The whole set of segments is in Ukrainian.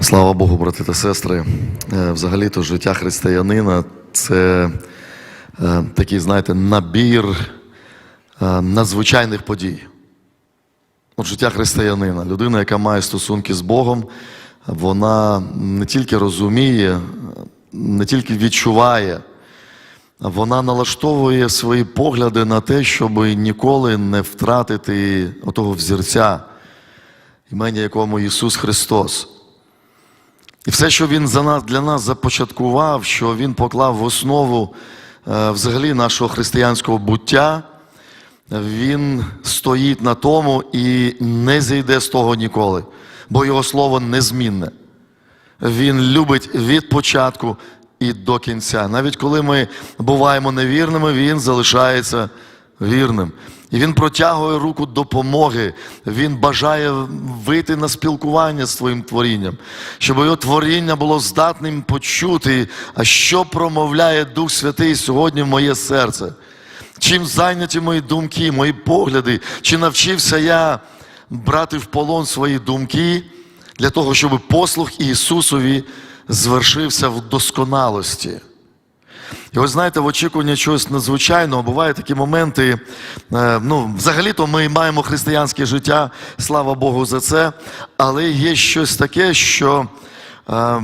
Слава Богу, брати та сестри. Е, Взагалі-то життя християнина це е, такий, знаєте, набір е, надзвичайних подій. От життя християнина, людина, яка має стосунки з Богом, вона не тільки розуміє, не тільки відчуває, вона налаштовує свої погляди на те, щоб ніколи не втратити отого взірця, імені якому Ісус Христос. І все, що Він за нас, для нас започаткував, що Він поклав в основу е, взагалі нашого християнського буття, Він стоїть на тому і не зійде з того ніколи, бо Його слово незмінне. Він любить від початку і до кінця. Навіть коли ми буваємо невірними, Він залишається вірним. І він протягує руку допомоги. Він бажає вийти на спілкування з твоїм творінням, щоб його творіння було здатним почути, а що промовляє Дух Святий сьогодні в моє серце. Чим зайняті мої думки, мої погляди, чи навчився я брати в полон свої думки для того, щоб послух Ісусові звершився в досконалості. І ось знаєте, в очікуванні чогось надзвичайного бувають такі моменти. е, Ну, взагалі-то ми маємо християнське життя, слава Богу, за це. Але є щось таке, що е,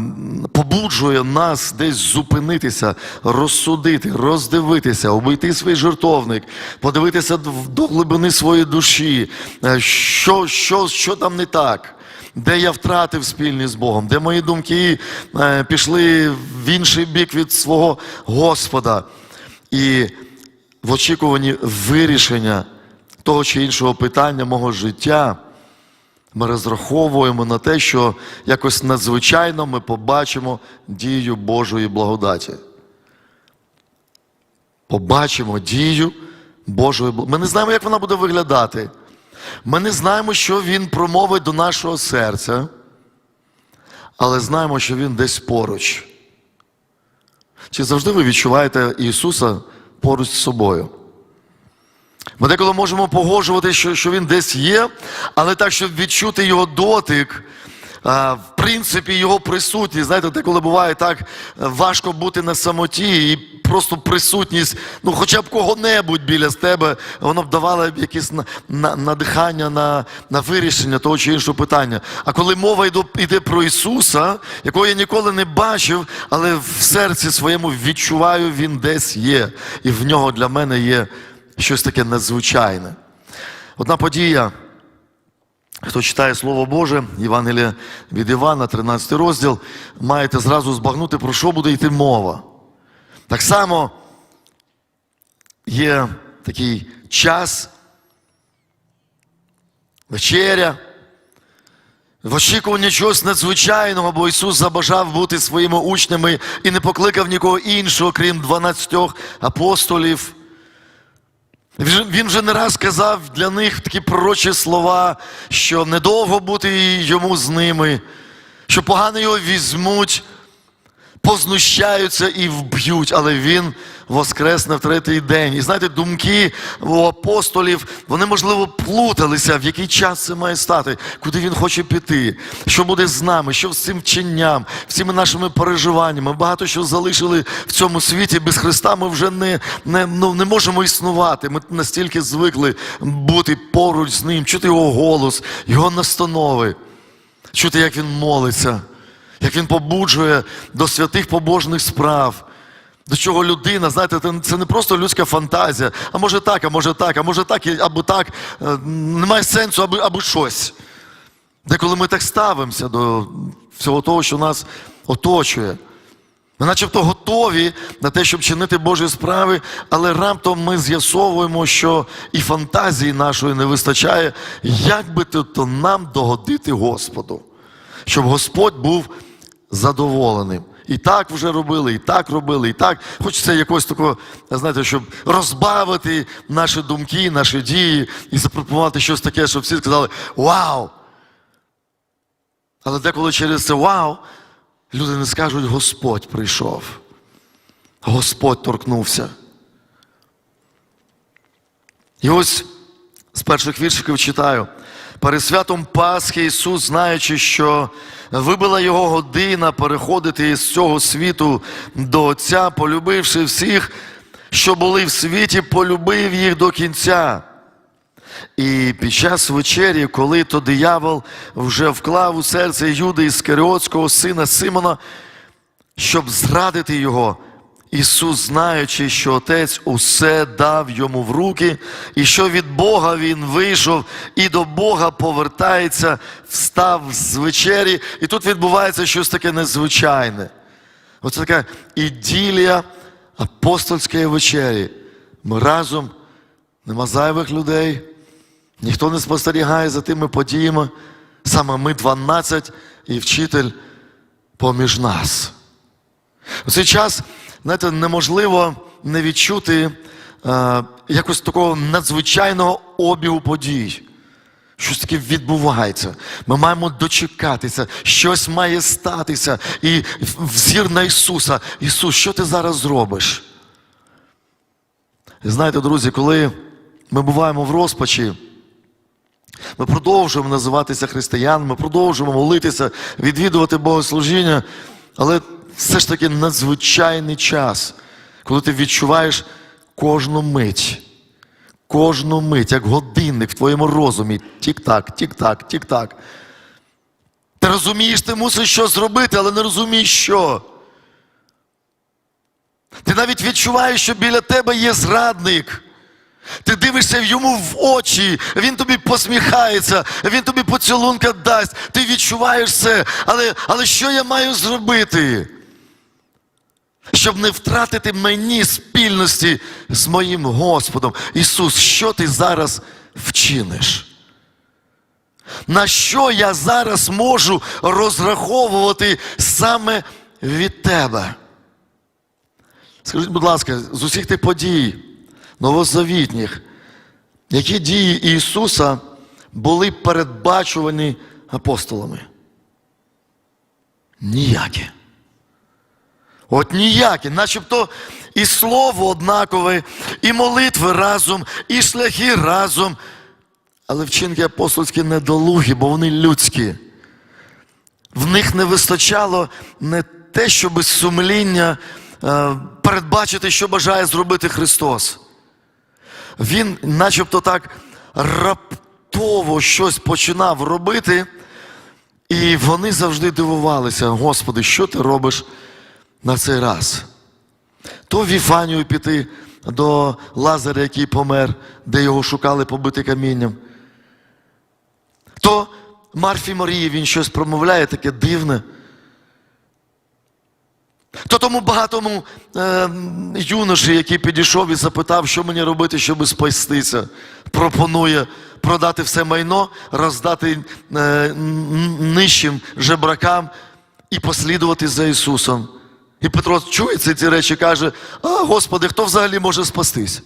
побуджує нас десь зупинитися, розсудити, роздивитися, обійти свій жертовник, подивитися до глибини своєї душі, е, що, що, що там не так. Де я втратив спільність з Богом, де мої думки е, пішли в інший бік від свого Господа. І в очікуванні вирішення того чи іншого питання мого життя ми розраховуємо на те, що якось надзвичайно ми побачимо дію Божої благодаті. Побачимо дію Божої благодаті. Ми не знаємо, як вона буде виглядати. Ми не знаємо, що Він промовить до нашого серця, але знаємо, що Він десь поруч. Чи завжди ви відчуваєте Ісуса поруч з собою? Ми деколи можемо погоджувати, що, що Він десь є, але так, щоб відчути Його дотик, в принципі, Його присутність. Знаєте, деколи буває так важко бути на самоті і просто присутність, ну хоча б кого-небудь біля тебе, воно б давало якесь на, на, надихання на, на вирішення того чи іншого питання. А коли мова йде про Ісуса, якого я ніколи не бачив, але в серці своєму відчуваю, Він десь є. І в нього для мене є щось таке надзвичайне. Одна подія. Хто читає Слово Боже, Євангелія від Івана, 13 розділ, маєте зразу збагнути, про що буде йти мова. Так само є такий час, вечеря, в очікуванні чогось надзвичайного, бо Ісус забажав бути своїми учнями і не покликав нікого іншого, крім 12 апостолів. Він вже не раз казав для них такі пророчі слова, що недовго бути йому з ними, що погано його візьмуть, познущаються і вб'ють, але він воскресне в третій день. І знаєте, думки у апостолів, вони, можливо, плуталися, в який час це має стати, куди він хоче піти, що буде з нами, що з цим вченням, всіми нашими переживаннями. Багато що залишили в цьому світі. Без Христа ми вже не, не, ну, не можемо існувати. Ми настільки звикли бути поруч з ним, чути його голос, його настанови, чути, як він молиться як він побуджує до святих побожних справ. До чого людина, знаєте, це- не просто людська фантазія, а може так, а може так, а може так, або так. Е, Немає сенсу, аби, або щось. Деколи ми так ставимося до всього того, що нас оточує. Ми начебто готові на те, щоб чинити Божі справи, але раптом ми з'ясовуємо, що і фантазії нашої не вистачає, як би то нам догодити Господу, щоб Господь був задоволеним. І так вже робили, і так робили, і так. Хочеться якось такого, знаєте, щоб розбавити наші думки, наші дії і запропонувати щось таке, щоб всі сказали Вау! Але деколи через це вау, люди не скажуть, Господь прийшов. Господь торкнувся. І ось з перших віршиків читаю. перед святом Пасхи Ісус, знаючи, що вибила його година переходити із цього світу до Отця, полюбивши всіх, що були в світі, полюбив їх до кінця. І під час вечері, коли то диявол вже вклав у серце Юди Іскаріотського сина Симона, щоб зрадити його, Ісус, знаючи, що Отець усе дав йому в руки, і що від Бога Він вийшов і до Бога повертається, встав з вечері, і тут відбувається щось таке незвичайне. Оце така іділія апостольської вечері. Ми разом, нема зайвих людей, ніхто не спостерігає за тими подіями. Саме ми 12 і вчитель поміж нас. У цей час, знаєте, неможливо не відчути е, якось такого надзвичайного обігу подій. Щось таке відбувається. Ми маємо дочекатися, щось має статися. І взір на Ісуса. Ісус, що ти зараз зробиш? І знаєте, друзі, коли ми буваємо в розпачі, ми продовжуємо називатися християнами, ми продовжуємо молитися, відвідувати богослужіння, але все ж таки надзвичайний час, коли ти відчуваєш кожну мить, кожну мить, як годинник в твоєму розумі. Тік-так, тік-так, тік-так. Ти розумієш, ти мусиш щось зробити, але не розумієш, що. Ти навіть відчуваєш, що біля тебе є зрадник. Ти дивишся йому в очі, він тобі посміхається, він тобі поцілунка дасть, ти відчуваєш це, але, але що я маю зробити? Щоб не втратити мені спільності з моїм Господом. Ісус, що ти зараз вчиниш? На що я зараз можу розраховувати саме від тебе? Скажіть, будь ласка, з усіх тих подій, новозавітніх, які дії Ісуса були передбачувані апостолами? Ніякі. От ніякі, начебто і слово однакове, і молитви разом, і шляхи разом. Але вчинки апостольські недолугі, бо вони людські. В них не вистачало не те, щоб сумління е, передбачити, що бажає зробити Христос. Він, начебто так, раптово щось починав робити, і вони завжди дивувалися, Господи, що ти робиш на цей раз? То в Віфанію піти до Лазаря, який помер, де його шукали побити камінням. То Марфі Марії він щось промовляє таке дивне. То тому багатому е, юноші, який підійшов і запитав, що мені робити, щоб спастися, пропонує продати все майно, роздати е, нижчим жебракам і послідувати за Ісусом. І Петро чує ці, речі каже: А, Господи, хто взагалі може спастись?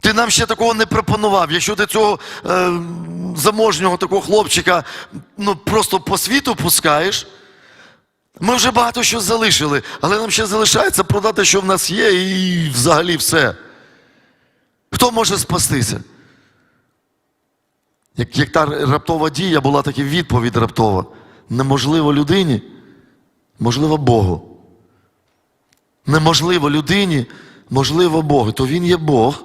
Ти нам ще такого не пропонував. Якщо ти цього е, заможнього такого хлопчика ну, просто по світу пускаєш, ми вже багато що залишили, але нам ще залишається продати, що в нас є, і взагалі все. Хто може спастися? Як, як та раптова дія була така відповідь раптова. Неможливо людині, можливо Богу. Неможливо людині, можливо Богу. То Він є Бог.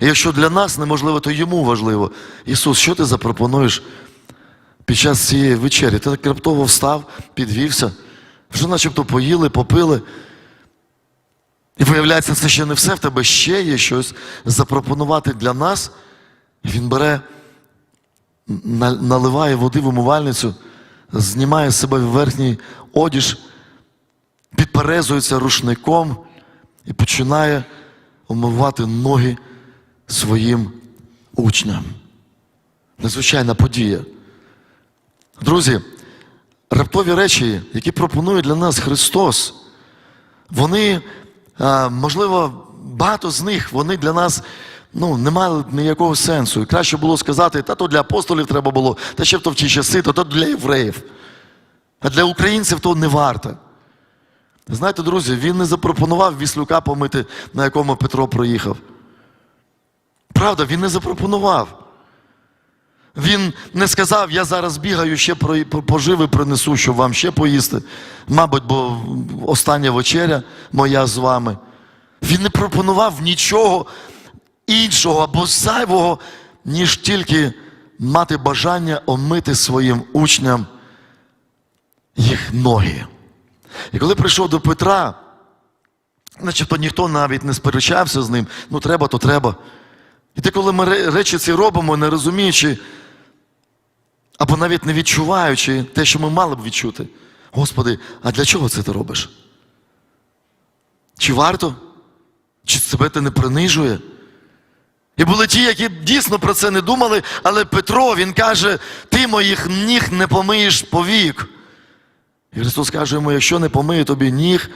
І якщо для нас неможливо, то йому важливо. Ісус, що ти запропонуєш під час цієї вечері? Ти так раптово встав, підвівся, вже начебто поїли, попили. І виявляється, це ще не все, в тебе ще є щось запропонувати для нас. І Він бере, наливає води в умивальницю, знімає з себе верхній одіж, підперезується рушником і починає омивати ноги своїм учням. Незвичайна подія. Друзі, раптові речі, які пропонує для нас Христос, вони, можливо, багато з них вони для нас ну, не мали ніякого сенсу. І краще було сказати, та то для апостолів треба було, та ще в то в ті часи, то, то для євреїв. А для українців то не варто. Знаєте, друзі, він не запропонував віслюка помити, на якому Петро проїхав. Правда, він не запропонував. Він не сказав, я зараз бігаю, ще поживи принесу, щоб вам ще поїсти. Мабуть, бо остання вечеря моя з вами. Він не пропонував нічого іншого або зайвого, ніж тільки мати бажання омити своїм учням ноги. І коли прийшов до Петра, начебто ніхто навіть не сперечався з ним, ну треба, то треба. І ти, коли ми речі ці робимо, не розуміючи, або навіть не відчуваючи те, що ми мали б відчути. Господи, а для чого це ти робиш? Чи варто? Чи себе це не принижує? І були ті, які дійсно про це не думали, але Петро, він каже, ти моїх ніг не помиєш повік. І Христос каже йому, якщо не помию тобі ніг,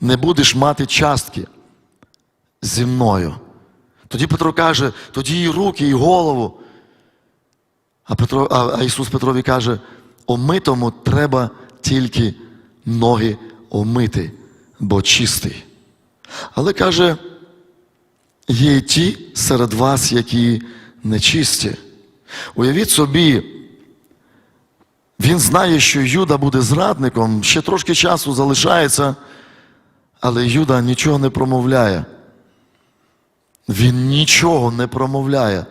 не будеш мати частки зі мною. Тоді Петро каже, тоді і руки, і голову. А, Петро, а, а Ісус Петрові каже, омитому треба тільки ноги омити, бо чистий. Але каже, є ті серед вас, які нечисті. Уявіть собі, він знає, що Юда буде зрадником, ще трошки часу залишається, але Юда нічого не промовляє. Він нічого не промовляє.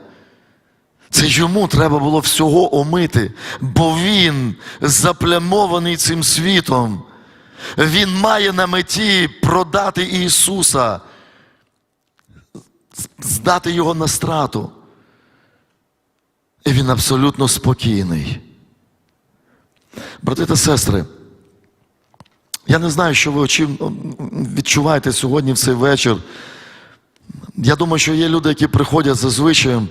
Це йому треба було всього омити, бо він заплямований цим світом. Він має на меті продати Ісуса, здати Його на страту. І він абсолютно спокійний. Брати та сестри, я не знаю, що ви відчуваєте сьогодні в цей вечір. Я думаю, що є люди, які приходять за звичаєм,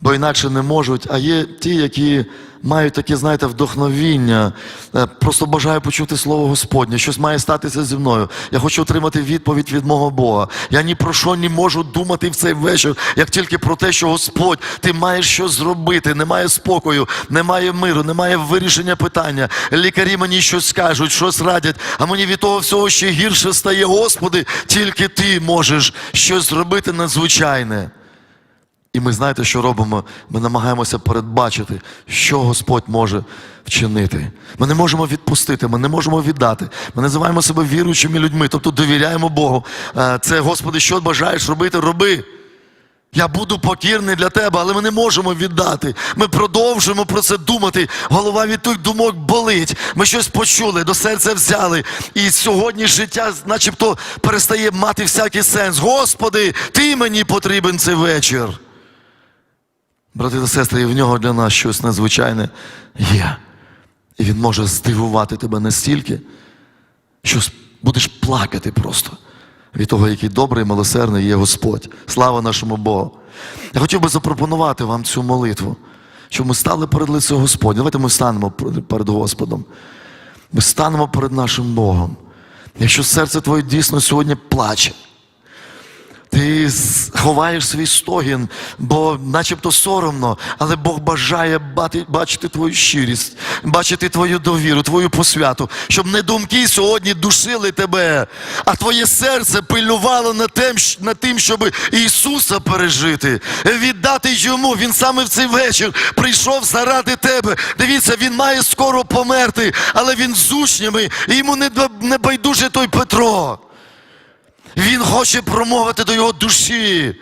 бо інакше не можуть, а є ті, які мають таке, знаєте, вдохновіння, е, просто бажаю почути слово Господнє, щось має статися зі мною. Я хочу отримати відповідь від мого Бога. Я ні про що не можу думати в цей вечір, як тільки про те, що Господь, ти маєш щось зробити, немає спокою, немає миру, немає вирішення питання. Лікарі мені щось скажуть, щось радять, а мені від того всього ще гірше стає, Господи, тільки ти можеш щось зробити надзвичайне. І ми знаєте, що робимо? Ми намагаємося передбачити, що Господь може вчинити. Ми не можемо відпустити, ми не можемо віддати. Ми називаємо себе віруючими людьми, тобто довіряємо Богу. Е, Це, Господи, що бажаєш робити, роби. Я буду покірний для тебе, але ми не можемо віддати. Ми продовжуємо про це думати. Голова від тих думок болить. Ми щось почули, до серця взяли. І сьогодні життя, начебто, перестає мати всякий сенс. Господи, ти мені потрібен цей вечір. Брати та сестри, і в нього для нас щось надзвичайне є. І він може здивувати тебе настільки, що будеш плакати просто від того, який добрий, милосердний є Господь. Слава нашому Богу. Я хотів би запропонувати вам цю молитву, щоб ми стали перед лицем Господня. Давайте ми станемо перед- перед Господом. Ми станемо перед нашим Богом. Якщо серце твоє дійсно сьогодні плаче, ти ховаєш свій стогін, бо начебто соромно, але Бог бажає бачити твою щирість, бачити твою довіру, твою посвяту, щоб не думки сьогодні душили тебе, а твоє серце пильнувало над тим, над тим, щоб Ісуса пережити, віддати йому. Він саме в цей вечір прийшов заради тебе. Дивіться, він має скоро померти, але він з учнями, і йому не байдуже той Петро. Він хоче промовити до його душі,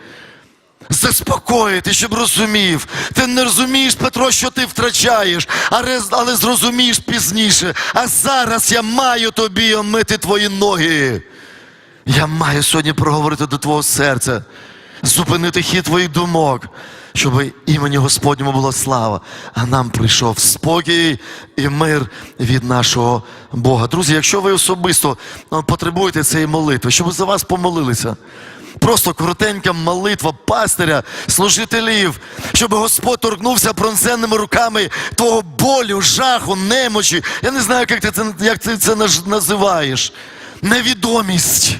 заспокоїти, щоб розумів. Ти не розумієш, Петро, що ти втрачаєш, але, зрозумієш пізніше. А зараз я маю тобі омити твої ноги. Я маю сьогодні проговорити до твого серця, зупинити хід твоїх думок, щоб імені Господньому була слава, а нам прийшов спокій і мир від нашого Бога. Друзі, якщо ви особисто ну, потребуєте цієї молитви, щоб за вас помолилися. Просто коротенька молитва пастиря, служителів, щоб Господь торкнувся пронзенними руками твого болю, жаху, немочі. Я не знаю, як ти це, як ти це називаєш. Невідомість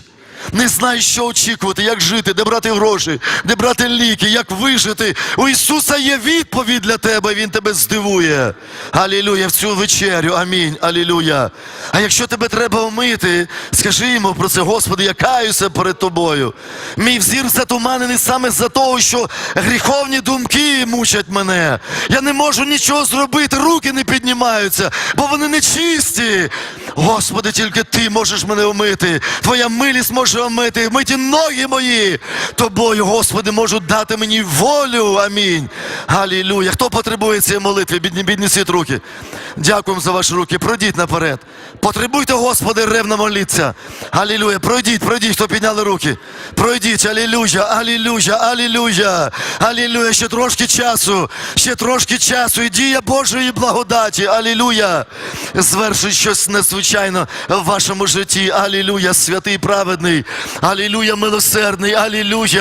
не знаєш, що очікувати, як жити, де брати гроші, де брати ліки, як вижити. У Ісуса є відповідь для тебе, Він тебе здивує. Алілюя, в цю вечерю. Амінь. Алілюя. А якщо тебе треба омити, скажи йому про це, Господи, я каюся перед тобою. Мій взір затуманений саме за того, що гріховні думки мучать мене. Я не можу нічого зробити, руки не піднімаються, бо вони не чисті. Господи, тільки ти можеш мене омити. Твоя милість може омити. Миті ноги мої. Тобою, Господи, можуть дати мені волю. Амінь. Алілюя. Хто потребує цієї молитви? Бідні, піднесіть руки. Дякуємо за ваші руки. Пройдіть наперед. Потребуйте, Господи, ревно моліться. Алілюя. Пройдіть, пройдіть, хто підняли руки. Пройдіть, алілюя, алілюя, алілюя, алілюя. Ще трошки часу, ще трошки часу. І дія Божої благодаті. Алілюя. Звершить щось незвичайно в вашому житті. Алілюя, святий праведний. Алілюя, милосердний. Алілюя.